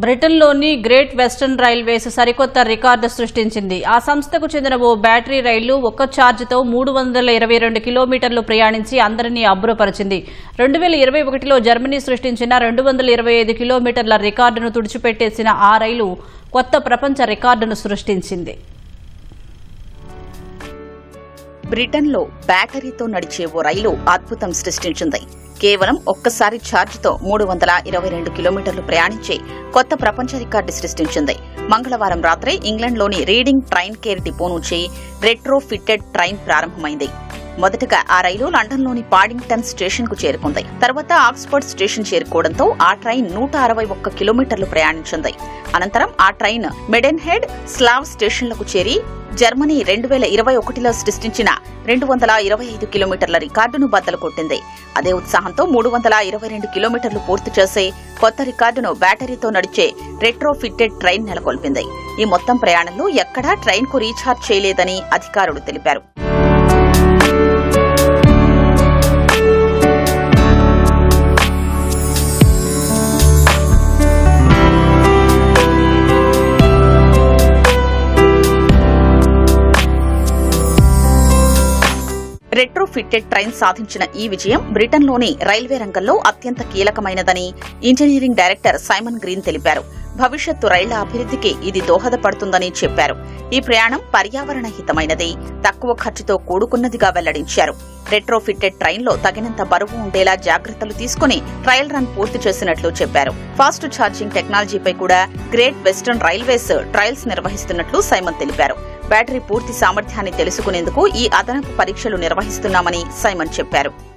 బ్రిటన్లోని Great Western Railways సరికొత్త record సృష్టించింది. ఆ సంస్థకు చెందిన ఓ బ్యాటరీ రైలు ఒక్క ఛార్జ్తో మూడు వందల ఇరవై రెండు కిలోమీటర్లు ప్రయాణించి అందరినీ అబ్బురపరిచింది. రెండు వేల ఇరవై ఒకటిలో జర్మనీ సృష్టించిన రెండు వందల ఇరవై ఐదు కిలోమీటర్ల రికార్డును తుడిచిపెట్టేసిన ఆ రైలు కొత్త ప్రపంచ రికార్డును సృష్టించింది. బ్రిటన్లో బ్యాటరీతో నడిచే ఓ రైలు అద్భుతం సృష్టించింది. కేవలం ఒక్కసారి ఛార్జ్తో మూడు వందల ఇరవై రెండు కిలోమీటర్లు ప్రయాణించి కొత్త ప్రపంచ రికార్డు సృష్టించింది. మంగళవారం రాత్రి ఇంగ్లాండ్లోని రీడింగ్ ట్రైన్ కేర్ డిపో నుంచి రెట్రో ఫిట్టెడ్ ట్రైన్ ప్రారంభమైంది. మొదటగా ఆ రైలు లండన్లోని పాడింగ్టన్ స్టేషన్కు చేరుకుంది. తర్వాత ఆక్స్ఫర్డ్ స్టేషన్ చేరుకోవడంతో ఆ ట్రైన్ నూట అరవై ఒక్క కిలోమీటర్లు ప్రయాణించింది. అనంతరం ఆ ట్రైన్ మెడెన్ హెడ్ స్లావ్ స్టేషన్లకు చేరి జర్మనీ రెండు వేల ఇరవై ఒకటిలో సృష్టించిన రెండు వందల ఇరవై ఐదు కిలోమీటర్ల రికార్డును బద్దలు కొట్టింది. అదే ఉత్సాహంతో మూడు వందల ఇరవై రెండు కిలోమీటర్లు పూర్తి చేసే కొత్త రికార్డును బ్యాటరీతో నడిచే రెట్రో ఫిట్టెడ్ ట్రైన్ నెలకొల్పింది. ఈ మొత్తం ప్రయాణంలో ఎక్కడా ట్రైన్కు రీఛార్జ్ చేయలేదని అధికారులు తెలిపారు. రెట్రో ఫిట్టెడ్ ట్రైన్ సాధించిన ఈ విజయం బ్రిటన్లోని రైల్వే రంగంలో అత్యంత కీలకమైనదని ఇంజనీరింగ్ డైరెక్టర్ సైమన్ గ్రీన్ తెలిపారు. భవిష్యత్తు రైళ్ళ అభివృద్ధికి ఇది దోహదపడుతుందని చెప్పారు. ఈ ప్రయాణం పర్యావరణ హితమైనది. తక్కువ ఖర్చుతో కూడుకున్నదిగా వెల్లడించారు. రెట్రోఫిట్టెడ్ ట్రైన్లో తగినంత బరువు ఉండేలా జాగ్రత్తలు తీసుకుని ట్రయల్ రన్ పూర్తి చేసినట్లు చెప్పారు. ఫాస్ట్ ఛార్జింగ్ టెక్నాలజీపై కూడా గ్రేట్ వెస్టర్న్ రైల్వేస్ ట్రయల్స్ నిర్వహిస్తున్నట్లు సైమన్ తెలిపారు. బ్యాటరీ పూర్తి సామర్థ్యాన్ని తెలుసుకునేందుకు ఈ అదనపు పరీక్షలు నిర్వహిస్తున్నామని సైమన్ చెప్పారు.